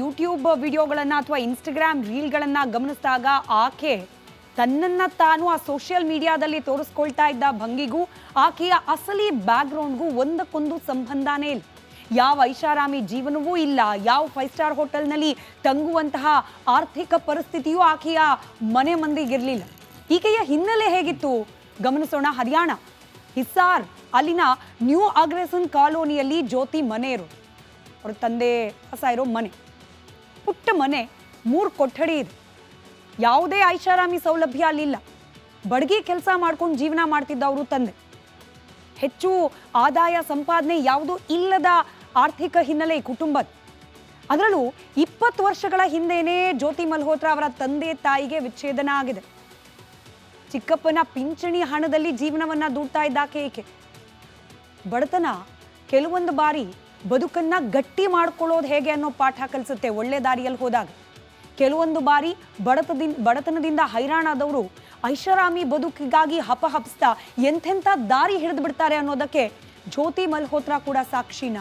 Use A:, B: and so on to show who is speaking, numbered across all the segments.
A: YouTube ವಿಡಿಯೋಗಳನ್ನು ಅಥವಾ Instagram ರೀಲ್ಗಳನ್ನು ಗಮನಿಸಿದಾಗ ಆಕೆ ತನ್ನನ್ನು ತಾನು ಆ ಸೋಷಿಯಲ್ ಮೀಡಿಯಾದಲ್ಲಿ ತೋರಿಸ್ಕೊಳ್ತಾ ಇದ್ದ ಭಂಗಿಗೂ ಆಕೆಯ ಅಸಲಿ ಬ್ಯಾಕ್ಗ್ರೌಂಡ್ಗೂ ಒಂದಕ್ಕೊಂದು ಸಂಬಂಧನೇ ಇಲ್ಲ. ಯಾವ ಐಷಾರಾಮಿ ಜೀವನವೂ ಇಲ್ಲ, ಯಾವ ಫೈವ್ ಸ್ಟಾರ್ ಹೋಟೆಲ್ನಲ್ಲಿ ತಂಗುವಂತಹ ಆರ್ಥಿಕ ಪರಿಸ್ಥಿತಿಯೂ ಆಕೆಯ ಮನೆ ಮಂದಿಗಿರಲಿಲ್ಲ ಈಕೆಯ ಹಿನ್ನೆಲೆ ಹೇಗಿತ್ತು? ಗಮನಿಸೋಣ ಹರಿಯಾಣ. ಹಿಸಾರ್ ಅಲ್ಲಿನ ನ್ಯೂ ಅಗ್ರೆಸನ್ ಕಾಲೋನಿಯಲ್ಲಿ ಜ್ಯೋತಿ ಮನೆ ಇರೋದು ಅವ್ರ ತಂದೆ ಹೊಸ ಇರೋ ಮನೆ. ಪುಟ್ಟ ಮನೆ, ಮೂರು ಕೊಠಡಿ ಇದೆ. ಯಾವುದೇ ಐಷಾರಾಮಿ ಸೌಲಭ್ಯ ಅಲ್ಲಿಲ್ಲ. ಬಡಗಿ ಕೆಲಸ ಮಾಡ್ಕೊಂಡು ಜೀವನ ಮಾಡ್ತಿದ್ದ ಅವರು ತಂದೆ. ಹೆಚ್ಚು ಆದಾಯ ಸಂಪಾದನೆ ಯಾವುದೂ ಇಲ್ಲದ ಆರ್ಥಿಕ ಹಿನ್ನೆಲೆ ಈ ಕುಟುಂಬದ. ಅದರಲ್ಲೂ ಇಪ್ಪತ್ತು ವರ್ಷಗಳ ಹಿಂದೆಯೇ ಜ್ಯೋತಿ ಮಲ್ಹೋತ್ರಾ ಅವರ ತಂದೆ ತಾಯಿಗೆ ವಿಚ್ಛೇದನ ಆಗಿದೆ. ಚಿಕ್ಕಪ್ಪನ ಪಿಂಚಣಿ ಹಣದಲ್ಲಿ ಜೀವನವನ್ನ ದೂಡ್ತಾ ಇದ್ದಾಕೆ ಏಕೆ? ಬಡತನ ಕೆಲವೊಂದು ಬಾರಿ ಬದುಕನ್ನ ಗಟ್ಟಿ ಮಾಡ್ಕೊಳ್ಳೋದು ಹೇಗೆ ಅನ್ನೋ ಪಾಠ ಕಲಿಸುತ್ತೆ ಒಳ್ಳೆ ದಾರಿಯಲ್ಲಿ ಹೋದಾಗ. ಕೆಲವೊಂದು ಬಾರಿ ಬಡತದಿಂದ ಬಡತನದಿಂದ ಹೈರಾಣಾದವರು ಐಷಾರಾಮಿ ಬದುಕಿಗಾಗಿ ಹಪಹಪಿಸ್ತಾ ಎಂಥೆಂಥ ದಾರಿ ಹಿಡಿದು ಬಿಡ್ತಾರೆ ಅನ್ನೋದಕ್ಕೆ ಜ್ಯೋತಿ ಮಲ್ಹೋತ್ರಾ ಕೂಡ ಸಾಕ್ಷಿನ.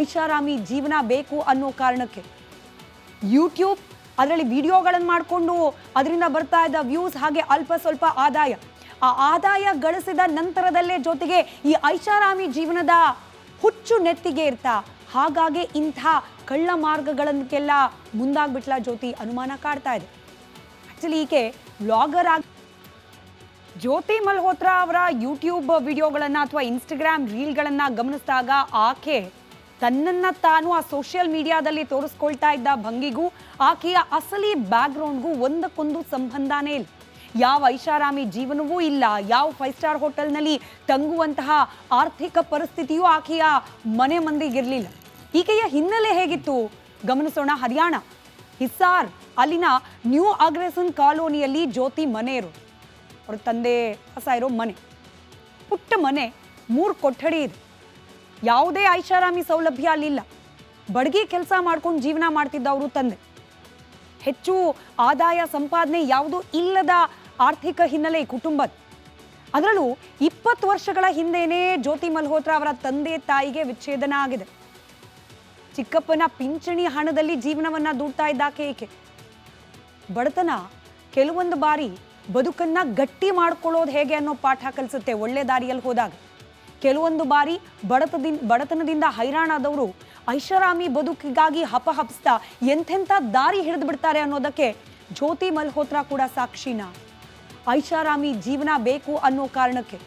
A: ಐಷಾರಾಮಿ ಜೀವನ ಬೇಕು ಅನ್ನೋ ಕಾರಣಕ್ಕೆ. ಯೂಟ್ಯೂಬ್ ಅದರಲ್ಲಿ ವಿಡಿಯೋಗಳನ್ನು ಮಾಡಿಕೊಂಡು ಅದರಿಂದ ಬರ್ತಾ ಇದ್ದ ವ್ಯೂಸ್ ಹಾಗೆ ಅಲ್ಪ ಸ್ವಲ್ಪ ಆದಾಯ. ಆ ಆದಾಯ ಗಳಿಸಿದ ನಂತರದಲ್ಲೇ ಜೊತೆಗೆ ಈ ಐಷಾರಾಮಿ ಜೀವನದ ಹುಚ್ಚು ನೆತ್ತಿಗೆ ಇರ್ತಾ. ಹಾಗಾಗಿ ಇಂಥ ಕಳ್ಳ ಮಾರ್ಗಗಳನ್ನೆಲ್ಲ ಮುಂದಾಗ್ಬಿಟ್ಲ ಜ್ಯೋತಿ. ಅನುಮಾನ ಕಾಡ್ತಾ ಇದೆ. ಆಕ್ಚುಲಿ ಈಕೆ ವ್ಲಾಗರ್ ಆಗಿ ಜ್ಯೋತಿ ಮಲ್ಹೋತ್ರಾ ಅವರ ಯೂಟ್ಯೂಬ್ ವಿಡಿಯೋಗಳನ್ನು ಅಥವಾ ಇನ್ಸ್ಟಾಗ್ರಾಮ್ ರೀಲ್ಗಳನ್ನು ಗಮನಿಸಿದಾಗ ಆಕೆ ತನ್ನನ್ನು ತಾನು ಆ ಸೋಷಿಯಲ್ ಮೀಡಿಯಾದಲ್ಲಿ ತೋರಿಸ್ಕೊಳ್ತಾ ಇದ್ದ ಭಂಗಿಗೂ ಆಕೆಯ ಅಸಲಿ ಬ್ಯಾಕ್ಗ್ರೌಂಡ್ಗೂ ಒಂದಕ್ಕೊಂದು ಸಂಬಂಧನೇ ಇಲ್ಲ. ಯಾವ ಐಷಾರಾಮಿ ಜೀವನವೂ ಇಲ್ಲ. ಯಾವ ಫೈವ್ ಸ್ಟಾರ್ ಹೋಟೆಲ್ನಲ್ಲಿ ತಂಗುವಂತಹ ಆರ್ಥಿಕ ಪರಿಸ್ಥಿತಿಯೂ ಆಕೆಯ ಮನೆ ಮಂದಿಗಿರಲಿಲ್ಲ ಈಕೆಯ ಹಿನ್ನೆಲೆ ಹೇಗಿತ್ತು? ಗಮನಿಸೋಣ ಹರಿಯಾಣ. ಹಿಸ್ಸಾರ್, ಅಲ್ಲಿನ ನ್ಯೂ ಅಗ್ರೆಸನ್ ಕಾಲೋನಿಯಲ್ಲಿ ಜ್ಯೋತಿ ಮನೆ ಇರು ಅವ್ರ ತಂದೆ ಹೊಸ ಇರೋ ಮನೆ. ಪುಟ್ಟ ಮನೆ, ಮೂರು ಕೊಠಡಿ ಇದೆ. ಯಾವುದೇ ಐಷಾರಾಮಿ ಸೌಲಭ್ಯ ಅಲ್ಲಿಲ್ಲ. ಬಡಗಿ ಕೆಲಸ ಮಾಡ್ಕೊಂಡು ಜೀವನ ಮಾಡ್ತಿದ್ದ ಅವರು ತಂದೆ. ಹೆಚ್ಚು ಆದಾಯ ಸಂಪಾದನೆ ಯಾವುದೂ ಇಲ್ಲದ ಆರ್ಥಿಕ ಹಿನ್ನೆಲೆ ಕುಟುಂಬ. ಅದರಲ್ಲೂ ಇಪ್ಪತ್ತು ವರ್ಷಗಳ ಹಿಂದೆಯೇ ಜ್ಯೋತಿ ಮಲ್ಹೋತ್ರಾ ಅವರ ತಂದೆ ತಾಯಿಗೆ ವಿಚ್ಛೇದನ ಆಗಿದೆ. ಚಿಕ್ಕಪ್ಪನ ಪಿಂಚಣಿ ಹಣದಲ್ಲಿ ಜೀವನವನ್ನ ದೂಡ್ತಾ ಇದ್ದಾಕೆ ಏಕೆ? ಬಡತನ ಕೆಲವೊಂದು ಬಾರಿ ಬದುಕನ್ನ ಗಟ್ಟಿ ಮಾಡ್ಕೊಳ್ಳೋದು ಹೇಗೆ ಅನ್ನೋ ಪಾಠ ಕಲಿಸುತ್ತೆ ಒಳ್ಳೆ ದಾರಿಯಲ್ಲಿ ಹೋದಾಗ. ಕೆಲವೊಂದು ಬಾರಿ ಬಡತದಿಂದ ಬಡತನದಿಂದ ಹೈರಾಣಾದವರು ಐಷಾರಾಮಿ ಬದುಕಿಗಾಗಿ ಹಪಹಪಿಸ್ತಾ ಎಂಥೆಂಥ ದಾರಿ ಹಿಡಿದು ಬಿಡ್ತಾರೆ ಅನ್ನೋದಕ್ಕೆ ಜ್ಯೋತಿ ಮಲ್ಹೋತ್ರಾ ಕೂಡ ಸಾಕ್ಷಿನ. ಐಷಾರಾಮಿ ಜೀವನ ಬೇಕು ಅನ್ನೋ ಕಾರಣಕ್ಕೆ.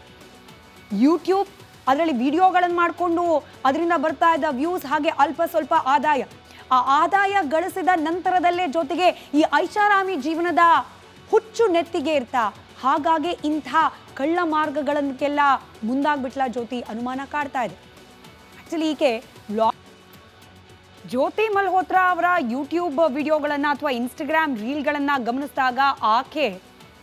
A: ಯೂಟ್ಯೂಬ್ ಅದರಲ್ಲಿ ವಿಡಿಯೋಗಳನ್ನು ಮಾಡಿಕೊಂಡು ಅದರಿಂದ ಬರ್ತಾ ಇದ್ದ ವ್ಯೂಸ್ ಹಾಗೆ ಅಲ್ಪ ಸ್ವಲ್ಪ ಆದಾಯ. ಆ ಆದಾಯ ಗಳಿಸಿದ ನಂತರದಲ್ಲೇ ಜೊತೆಗೆ ಈ ಐಷಾರಾಮಿ ಜೀವನದ ಹುಚ್ಚು ನೆತ್ತಿಗೆ ಇರ್ತಾ. ಹಾಗಾಗಿ ಇಂಥ ಕಳ್ಳ ಮಾರ್ಗಗಳನ್ನೆಲ್ಲ ಮುಂದಾಗ್ಬಿಟ್ಲ ಜ್ಯೋತಿ, ಅನುಮಾನ ಕಾಡ್ತಾ ಇದೆ. ಆಕ್ಚುಲಿ ಈಕೆ ವ್ಲಾಗ್ ಜ್ಯೋತಿ ಮಲ್ಹೋತ್ರಾ ಅವರ ಯೂಟ್ಯೂಬ್ ವಿಡಿಯೋಗಳನ್ನು ಅಥವಾ ಇನ್ಸ್ಟಾಗ್ರಾಮ್ ರೀಲ್ಗಳನ್ನು ಗಮನಿಸಿದಾಗ ಆಕೆ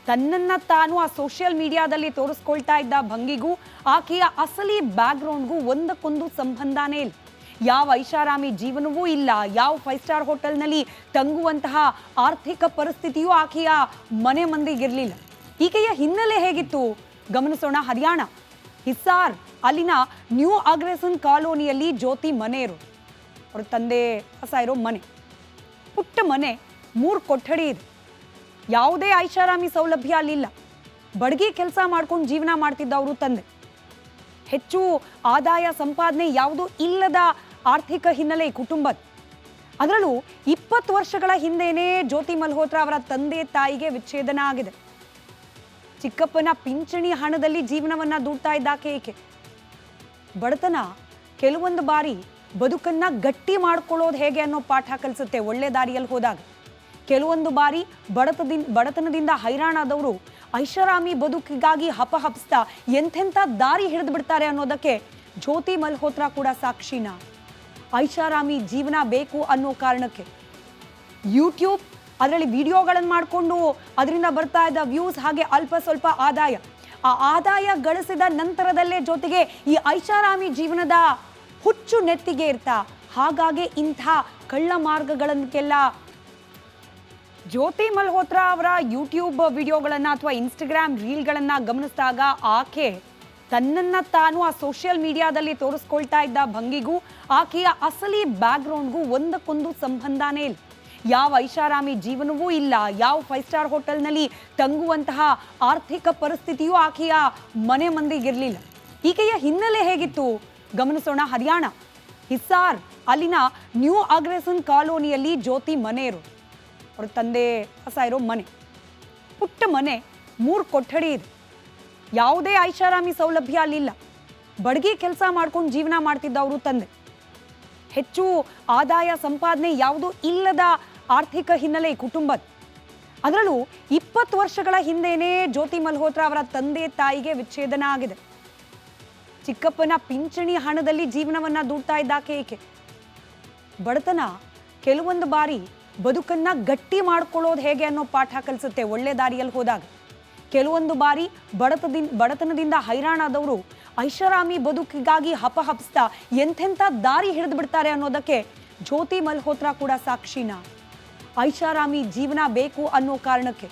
A: ತನ್ನನ್ನು ತಾನು ಆ ಸೋಷಿಯಲ್ ಮೀಡಿಯಾದಲ್ಲಿ ತೋರಿಸ್ಕೊಳ್ತಾ ಇದ್ದ ಭಂಗಿಗೂ ಆಕೆಯ ಅಸಲಿ ಬ್ಯಾಕ್ಗ್ರೌಂಡ್ಗೂ ಒಂದಕ್ಕೊಂದು ಸಂಬಂಧನೇ ಇಲ್ಲ. ಯಾವ ಐಷಾರಾಮಿ ಜೀವನವೂ ಇಲ್ಲ, ಯಾವ ಫೈವ್ ಸ್ಟಾರ್ ಹೋಟೆಲ್ನಲ್ಲಿ ತಂಗುವಂತಹ ಆರ್ಥಿಕ ಪರಿಸ್ಥಿತಿಯೂ ಆಕೆಯ ಮನೆ ಮಂದಿಗಿರಲಿಲ್ಲ ಈಕೆಯ ಹಿನ್ನೆಲೆ ಹೇಗಿತ್ತು? ಗಮನಿಸೋಣ ಹರಿಯಾಣ. ಹಿಸ್ಸಾರ್, ಅಲ್ಲಿನ ನ್ಯೂ ಅಗ್ರೆಸನ್ ಕಾಲೋನಿಯಲ್ಲಿ ಜ್ಯೋತಿ ಮನೆ ಇರೋದು ಅವ್ರ ತಂದೆ ಹೊಸ ಇರೋ ಮನೆ. ಪುಟ್ಟ ಮನೆ, ಮೂರು ಕೊಠಡಿ ಇದೆ. ಯಾವುದೇ ಐಷಾರಾಮಿ ಸೌಲಭ್ಯ ಅಲ್ಲಿಲ್ಲ. ಬಡಗಿ ಕೆಲಸ ಮಾಡ್ಕೊಂಡು ಜೀವನ ಮಾಡ್ತಿದ್ದ ಅವರು ತಂದೆ. ಹೆಚ್ಚು ಆದಾಯ ಸಂಪಾದನೆ ಯಾವುದೂ ಇಲ್ಲದ ಆರ್ಥಿಕ ಹಿನ್ನೆಲೆ ಕುಟುಂಬದ. ಅದರಲ್ಲೂ ಇಪ್ಪತ್ತು ವರ್ಷಗಳ ಹಿಂದೆಯೇ ಜ್ಯೋತಿ ಮಲ್ಹೋತ್ರಾ ಅವರ ತಂದೆ ತಾಯಿಗೆ ವಿಚ್ಛೇದನ ಆಗಿದೆ. ಚಿಕ್ಕಪ್ಪನ ಪಿಂಚಣಿ ಹಣದಲ್ಲಿ ಜೀವನವನ್ನ ದೂಡ್ತಾ ಇದ್ದಾಕೆ ಏಕೆ? ಬಡತನ ಕೆಲವೊಂದು ಬಾರಿ ಬದುಕನ್ನ ಗಟ್ಟಿ ಮಾಡ್ಕೊಳ್ಳೋದು ಹೇಗೆ ಅನ್ನೋ ಪಾಠ ಕಲಿಸುತ್ತೆ ಒಳ್ಳೆ ದಾರಿಯಲ್ಲಿ ಹೋದಾಗ. ಕೆಲವೊಂದು ಬಾರಿ ಬಡತದಿಂದ ಬಡತನದಿಂದ ಹೈರಾಣಾದವರು ಐಷಾರಾಮಿ ಬದುಕಿಗಾಗಿ ಹಪಹಪಿಸ್ತಾ ಎಂಥೆಂಥ ದಾರಿ ಹಿಡಿದು ಬಿಡ್ತಾರೆ ಅನ್ನೋದಕ್ಕೆ ಜ್ಯೋತಿ ಮಲ್ಹೋತ್ರಾ ಕೂಡ ಸಾಕ್ಷಿನ. ಐಷಾರಾಮಿ ಜೀವನ ಬೇಕು ಅನ್ನೋ ಕಾರಣಕ್ಕೆ. ಯೂಟ್ಯೂಬ್ ಅದರಲ್ಲಿ ವಿಡಿಯೋಗಳನ್ನು ಮಾಡಿಕೊಂಡು ಅದರಿಂದ ಬರ್ತಾ ಇದ್ದ ವ್ಯೂಸ್ ಹಾಗೆ ಅಲ್ಪ ಸ್ವಲ್ಪ ಆದಾಯ. ಆ ಆದಾಯ ಗಳಿಸಿದ ನಂತರದಲ್ಲೇ ಜೊತೆಗೆ ಈ ಐಷಾರಾಮಿ ಜೀವನದ ಹುಚ್ಚು ನೆತ್ತಿಗೆ ಇರ್ತಾ. ಹಾಗಾಗಿ ಇಂಥ ಕಳ್ಳ ಮಾರ್ಗಗಳನ್ನಕ್ಕೆಲ್ಲ ಜ್ಯೋತಿ ಮಲ್ಹೋತ್ರಾ ಅವರ ಯೂಟ್ಯೂಬ್ ವಿಡಿಯೋಗಳನ್ನು ಅಥವಾ ಇನ್ಸ್ಟಾಗ್ರಾಮ್ ರೀಲ್ಗಳನ್ನು ಗಮನಿಸಿದಾಗ ಆಕೆ ತನ್ನನ್ನ ತಾನು ಆ ಸೋಷಿಯಲ್ ಮೀಡಿಯಾದಲ್ಲಿ ತೋರಿಸ್ಕೊಳ್ತಾ ಇದ್ದ ಭಂಗಿಗೂ ಆಕೆಯ ಅಸಲಿ ಬ್ಯಾಕ್ಗ್ರೌಂಡ್ಗೂ ಒಂದಕ್ಕೊಂದು ಸಂಬಂಧನೇ ಇಲ್ಲ. ಯಾವ ಐಷಾರಾಮಿ ಜೀವನವೂ ಇಲ್ಲ. ಯಾವ ಫೈವ್ ಸ್ಟಾರ್ ಹೋಟೆಲ್ನಲ್ಲಿ ತಂಗುವಂತಹ ಆರ್ಥಿಕ ಪರಿಸ್ಥಿತಿಯೂ ಆಕೆಯ ಮನೆ ಮಂದಿಗಿರಲಿಲ್ಲ. ಈಕೆಯ ಹಿನ್ನೆಲೆ ಹೇಗಿತ್ತು? ಗಮನಿಸೋಣ. ಹರಿಯಾಣ ಹಿಸ್ಸಾರ್ ಅಲ್ಲಿನ ನ್ಯೂ ಅಗ್ರೆಸನ್ ಕಾಲೋನಿಯಲ್ಲಿ ಜ್ಯೋತಿ ಮನೆ ಇರೋದು ಅವ್ರ ತಂದೆ ಹೊಸ ಇರೋ ಮನೆ. ಪುಟ್ಟ ಮನೆ, ಮೂರು ಕೊಠಡಿ ಇದೆ. ಯಾವುದೇ ಐಷಾರಾಮಿ ಸೌಲಭ್ಯ ಅಲ್ಲಿಲ್ಲ. ಬಡಗಿ ಕೆಲಸ ಮಾಡ್ಕೊಂಡು ಜೀವನ ಮಾಡ್ತಿದ್ದವರು ತಂದೆ. ಹೆಚ್ಚು ಆದಾಯ ಸಂಪಾದನೆ ಯಾವುದೂ ಇಲ್ಲದ ಆರ್ಥಿಕ ಹಿನ್ನೆಲೆ ಈ ಕುಟುಂಬದ. ಅದರಲ್ಲೂ ಇಪ್ಪತ್ತು ವರ್ಷಗಳ ಹಿಂದೆಯೇ ಜ್ಯೋತಿ ಮಲ್ಹೋತ್ರಾ ಅವರ ತಂದೆ ತಾಯಿಗೆ ವಿಚ್ಛೇದನ ಆಗಿದೆ. ಚಿಕ್ಕಪ್ಪನ ಪಿಂಚಣಿ ಹಣದಲ್ಲಿ ಜೀವನವನ್ನ ದೂಡ್ತಾ ಇದ್ದಾಕೆ ಏಕೆ? ಬಡತನ ಕೆಲವೊಂದು ಬಾರಿ ಬದುಕನ್ನ ಗಟ್ಟಿ ಮಾಡ್ಕೊಳ್ಳೋದು ಹೇಗೆ ಅನ್ನೋ ಪಾಠ ಕಲಿಸುತ್ತೆ ಒಳ್ಳೆ ದಾರಿಯಲ್ಲಿ ಹೋದಾಗ. ಕೆಲವೊಂದು ಬಾರಿ ಬಡತದಿಂದ ಬಡತನದಿಂದ ಹೈರಾಣಾದವರು ಐಷಾರಾಮಿ ಬದುಕಿಗಾಗಿ ಹಪಹಪಿಸ್ತಾ ಎಂಥೆಂಥ ದಾರಿ ಹಿಡಿದು ಬಿಡ್ತಾರೆ ಅನ್ನೋದಕ್ಕೆ ಜ್ಯೋತಿ ಮಲ್ಹೋತ್ರಾ ಕೂಡ ಸಾಕ್ಷಿನ? ಐಷಾರಾಮಿ ಜೀವನ ಬೇಕು ಅನ್ನೋ ಕಾರಣಕ್ಕೆ.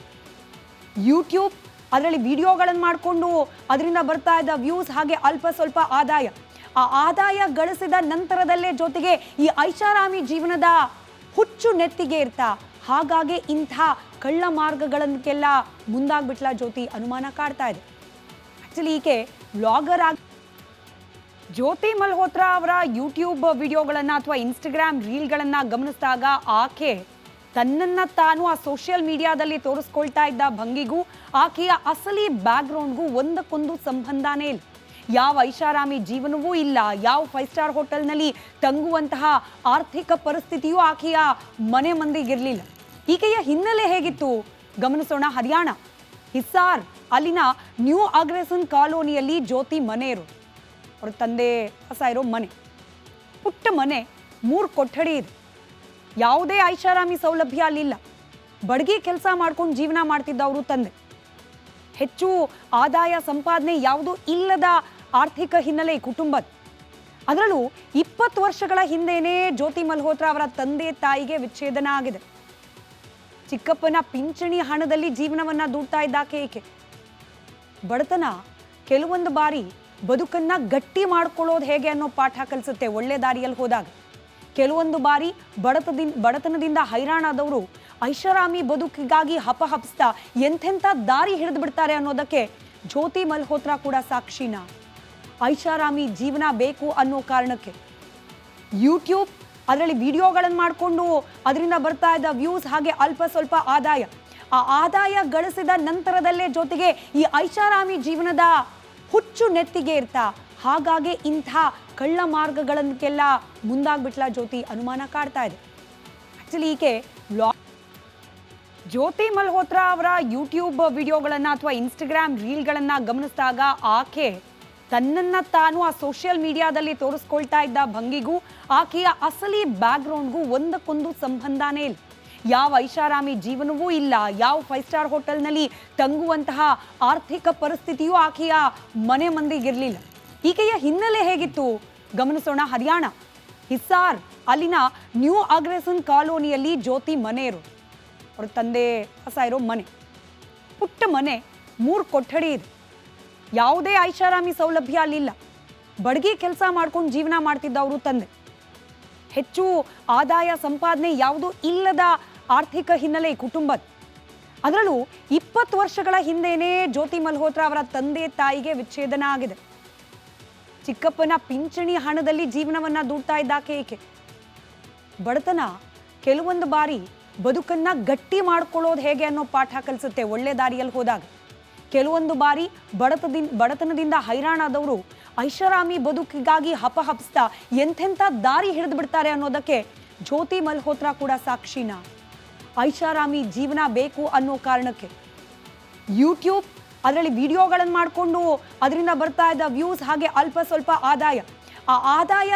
A: ಯೂಟ್ಯೂಬ್ ಅದರಲ್ಲಿ ವಿಡಿಯೋಗಳನ್ನು ಮಾಡಿಕೊಂಡು ಅದರಿಂದ ಬರ್ತಾ ಇದ್ದ ವ್ಯೂಸ್ ಹಾಗೆ ಅಲ್ಪ ಸ್ವಲ್ಪ ಆದಾಯ. ಆ ಆದಾಯ ಗಳಿಸಿದ ನಂತರದಲ್ಲೇ ಜೊತೆಗೆ ಈ ಐಷಾರಾಮಿ ಜೀವನದ ಹುಚ್ಚು ನೆತ್ತಿಗೆ ಇರ್ತಾ. ಹಾಗಾಗಿ ಇಂಥ ಕಳ್ಳ ಮಾರ್ಗಗಳನ್ನೆಲ್ಲ ಮುಂದಾಗ್ಬಿಟ್ಲ ಜ್ಯೋತಿ, ಅನುಮಾನ ಕಾಡ್ತಾ ಇದೆ. ಆಕ್ಚುಲಿ ಈಕೆ ವ್ಲಾಗರ್ ಆಗಿ ಜ್ಯೋತಿ ಮಲ್ಹೋತ್ರಾ ಅವರ ಯೂಟ್ಯೂಬ್ ವಿಡಿಯೋಗಳನ್ನು ಅಥವಾ ಇನ್ಸ್ಟಾಗ್ರಾಮ್ ರೀಲ್ಗಳನ್ನು ಗಮನಿಸಿದಾಗ ಆಕೆ ತನ್ನನ್ನ ತಾನು ಆ ಸೋಷಿಯಲ್ ಮೀಡಿಯಾದಲ್ಲಿ ತೋರಿಸ್ಕೊಳ್ತಾ ಇದ್ದ ಭಂಗಿಗೂ, ಆಕೆಯ ಅಸಲಿ ಬ್ಯಾಕ್ಗ್ರೌಂಡ್ಗೂ ಒಂದಕ್ಕೊಂದು ಸಂಬಂಧನೇ ಇಲ್ಲ. ಯಾವ ಐಷಾರಾಮಿ ಜೀವನವೂ ಇಲ್ಲ. ಯಾವ ಫೈವ್ ಸ್ಟಾರ್ ಹೋಟೆಲ್ನಲ್ಲಿ ತಂಗುವಂತಹ ಆರ್ಥಿಕ ಪರಿಸ್ಥಿತಿಯೂ ಆಕೆಯ ಮನೆ ಮಂದಿಗಿರಲಿಲ್ಲ. ಈಕೆಯ ಹಿನ್ನೆಲೆ ಹೇಗಿತ್ತು? ಗಮನಿಸೋಣ ಹರಿಯಾಣ. ಹಿಸ್ಸಾರ್, ಅಲ್ಲಿನ ನ್ಯೂ ಅಗ್ರೆಸನ್ ಕಾಲೋನಿಯಲ್ಲಿ ಜ್ಯೋತಿ ಮನೆ ಇರೋದು ಅವ್ರ ತಂದೆ ಹೊಸ ಇರೋ ಮನೆ. ಪುಟ್ಟ ಮನೆ, ಮೂರು ಕೊಠಡಿ ಇದೆ. ಯಾವುದೇ ಐಷಾರಾಮಿ ಸೌಲಭ್ಯ ಅಲ್ಲಿಲ್ಲ. ಬಡಗಿ ಕೆಲಸ ಮಾಡ್ಕೊಂಡು ಜೀವನ ಮಾಡ್ತಿದ್ದವರು ತಂದೆ. ಹೆಚ್ಚು ಆದಾಯ ಸಂಪಾದನೆ ಯಾವುದೂ ಇಲ್ಲದ ಆರ್ಥಿಕ ಹಿನ್ನೆಲೆ ಕುಟುಂಬದ. ಅದರಲ್ಲೂ ಇಪ್ಪತ್ತು ವರ್ಷಗಳ ಹಿಂದೆಯೇ ಜ್ಯೋತಿ ಮಲ್ಹೋತ್ರಾ ಅವರ ತಂದೆ ತಾಯಿಗೆ ವಿಚ್ಛೇದನ ಆಗಿದೆ. ಚಿಕ್ಕಪ್ಪನ ಪಿಂಚಣಿ ಹಣದಲ್ಲಿ ಜೀವನವನ್ನ ದೂಡ್ತಾ ಇದ್ದಾಕೆ ಏಕೆ? ಬಡತನ ಕೆಲವೊಂದು ಬಾರಿ ಬದುಕನ್ನ ಗಟ್ಟಿ ಮಾಡ್ಕೊಳ್ಳೋದು ಹೇಗೆ ಅನ್ನೋ ಪಾಠ ಕಲಿಸುತ್ತೆ ಒಳ್ಳೆ ದಾರಿಯಲ್ಲಿ ಹೋದಾಗ. ಕೆಲವೊಂದು ಬಾರಿ ಬಡತದಿಂದ ಬಡತನದಿಂದ ಹೈರಾಣಾದವರು ಐಷಾರಾಮಿ ಬದುಕಿಗಾಗಿ ಹಪಹಪಿಸ್ತಾ ಎಂಥೆಂಥ ದಾರಿ ಹಿಡಿದು ಬಿಡ್ತಾರೆ ಅನ್ನೋದಕ್ಕೆ ಜ್ಯೋತಿ ಮಲ್ಹೋತ್ರಾ ಕೂಡ ಸಾಕ್ಷಿನ. ಐಷಾರಾಮಿ ಜೀವನ ಬೇಕು ಅನ್ನೋ ಕಾರಣಕ್ಕೆ. ಯೂಟ್ಯೂಬ್ ಅದರಲ್ಲಿ ವಿಡಿಯೋಗಳನ್ನು ಮಾಡಿಕೊಂಡು ಅದರಿಂದ ಬರ್ತಾ ಇದ್ದ ವ್ಯೂಸ್ ಹಾಗೆ ಅಲ್ಪ ಸ್ವಲ್ಪ ಆದಾಯ. ಆ ಆದಾಯ ಗಳಿಸಿದ ನಂತರದಲ್ಲೇ ಜೊತೆಗೆ ಈ ಐಷಾರಾಮಿ ಜೀವನದ ಹುಚ್ಚು ನೆತ್ತಿಗೆ ಇರ್ತಾ. ಹಾಗಾಗಿ ಇಂಥ ಕಳ್ಳ ಮಾರ್ಗಗಳನ್ನೆಲ್ಲ ಮುಂದಾಗ್ಬಿಟ್ಲ ಜ್ಯೋತಿ ಅನುಮಾನ ಕಾಡ್ತಾ ಇದೆ. ಆಕ್ಚುಲಿ ಈಕೆ ವ್ಲಾ ಜ್ಯೋತಿ ಮಲ್ಹೋತ್ರಾ ಅವರ ಯೂಟ್ಯೂಬ್ ವಿಡಿಯೋಗಳನ್ನ ಅಥವಾ ಇನ್ಸ್ಟಾಗ್ರಾಮ್ ರೀಲ್ಗಳನ್ನ ಗಮನಿಸಿದಾಗ ಆಕೆ ತನ್ನನ್ನ ತಾನು ಆ ಸೋಷಿಯಲ್ ಮೀಡಿಯಾದಲ್ಲಿ ತೋರಿಸ್ಕೊಳ್ತಾ ಇದ್ದ ಭಂಗಿಗೂ ಆಕೆಯ ಅಸಲಿ ಬ್ಯಾಕ್ಗ್ರೌಂಡ್ಗೂ ಒಂದಕ್ಕೊಂದು ಸಂಬಂಧನೇ ಇಲ್ಲ. ಯಾವ ಐಷಾರಾಮಿ ಜೀವನವೂ ಇಲ್ಲ, ಯಾವ ಫೈವ್ ಸ್ಟಾರ್ ಹೋಟೆಲ್ನಲ್ಲಿ ತಂಗುವಂತಹ ಆರ್ಥಿಕ ಪರಿಸ್ಥಿತಿಯೂ ಆಕೆಯ ಮನೆ ಮಂದಿಗಿರಲಿಲ್ಲ. ಈಕೆಯ ಹಿನ್ನೆಲೆ ಹೇಗಿತ್ತು? ಗಮನಿಸೋಣ ಹರಿಯಾಣ ಹಿಸ್ಸಾರ್ ಅಲ್ಲಿನ ನ್ಯೂ ಅಗ್ರೆಸನ್ ಕಾಲೋನಿಯಲ್ಲಿ ಜ್ಯೋತಿ ಮನೆ ಇರೋದು ಅವ್ರ ತಂದೆ ಹೊಸ ಇರೋ ಮನೆ. ಪುಟ್ಟ ಮನೆ, ಮೂರು ಕೊಠಡಿ ಇದೆ. ಯಾವುದೇ ಐಷಾರಾಮಿ ಸೌಲಭ್ಯ ಅಲ್ಲಿಲ್ಲ. ಬಡಗಿ ಕೆಲಸ ಮಾಡ್ಕೊಂಡು ಜೀವನ ಮಾಡ್ತಿದ್ದವರು ತಂದೆ. ಹೆಚ್ಚು ಆದಾಯ ಸಂಪಾದನೆ ಯಾವುದೂ ಇಲ್ಲದ ಆರ್ಥಿಕ ಹಿನ್ನೆಲೆ ಈ ಕುಟುಂಬದ. ಅದರಲ್ಲೂ ಇಪ್ಪತ್ತು ವರ್ಷಗಳ ಹಿಂದೆಯೇ ಜ್ಯೋತಿ ಮಲ್ಹೋತ್ರಾ ಅವರ ತಂದೆ ತಾಯಿಗೆ ವಿಚ್ಛೇದನ ಆಗಿದೆ. ಚಿಕ್ಕಪ್ಪನ ಪಿಂಚಣಿ ಹಣದಲ್ಲಿ ಜೀವನವನ್ನ ದೂಡ್ತಾ ಇದ್ದಾಕೆ ಏಕೆ? ಬಡತನ ಕೆಲವೊಂದು ಬಾರಿ ಬದುಕನ್ನ ಗಟ್ಟಿ ಮಾಡ್ಕೊಳ್ಳೋದು ಹೇಗೆ ಅನ್ನೋ ಪಾಠ ಕಲಿಸುತ್ತೆ ಒಳ್ಳೆ ದಾರಿಯಲ್ಲಿ ಹೋದಾಗ. ಕೆಲವೊಂದು ಬಾರಿ ಬಡತದಿಂದ ಬಡತನದಿಂದ ಹೈರಾಣಾದವರು ಐಷಾರಾಮಿ ಬದುಕಿಗಾಗಿ ಹಪಹಪಿಸ್ತಾ ಎಂಥೆಂಥ ದಾರಿ ಹಿಡಿದು ಬಿಡ್ತಾರೆ ಅನ್ನೋದಕ್ಕೆ ಜ್ಯೋತಿ ಮಲ್ಹೋತ್ರಾ ಕೂಡ ಸಾಕ್ಷಿನ? ಐಷಾರಾಮಿ ಜೀವನ ಬೇಕು ಅನ್ನೋ ಕಾರಣಕ್ಕೆ. ಯೂಟ್ಯೂಬ್ ಅದರಲ್ಲಿ ವಿಡಿಯೋಗಳನ್ನು ಮಾಡಿಕೊಂಡು ಅದರಿಂದ ಬರ್ತಾ ಇದ್ದ ವ್ಯೂಸ್ ಹಾಗೆ ಅಲ್ಪ ಸ್ವಲ್ಪ ಆದಾಯ. ಆ ಆದಾಯ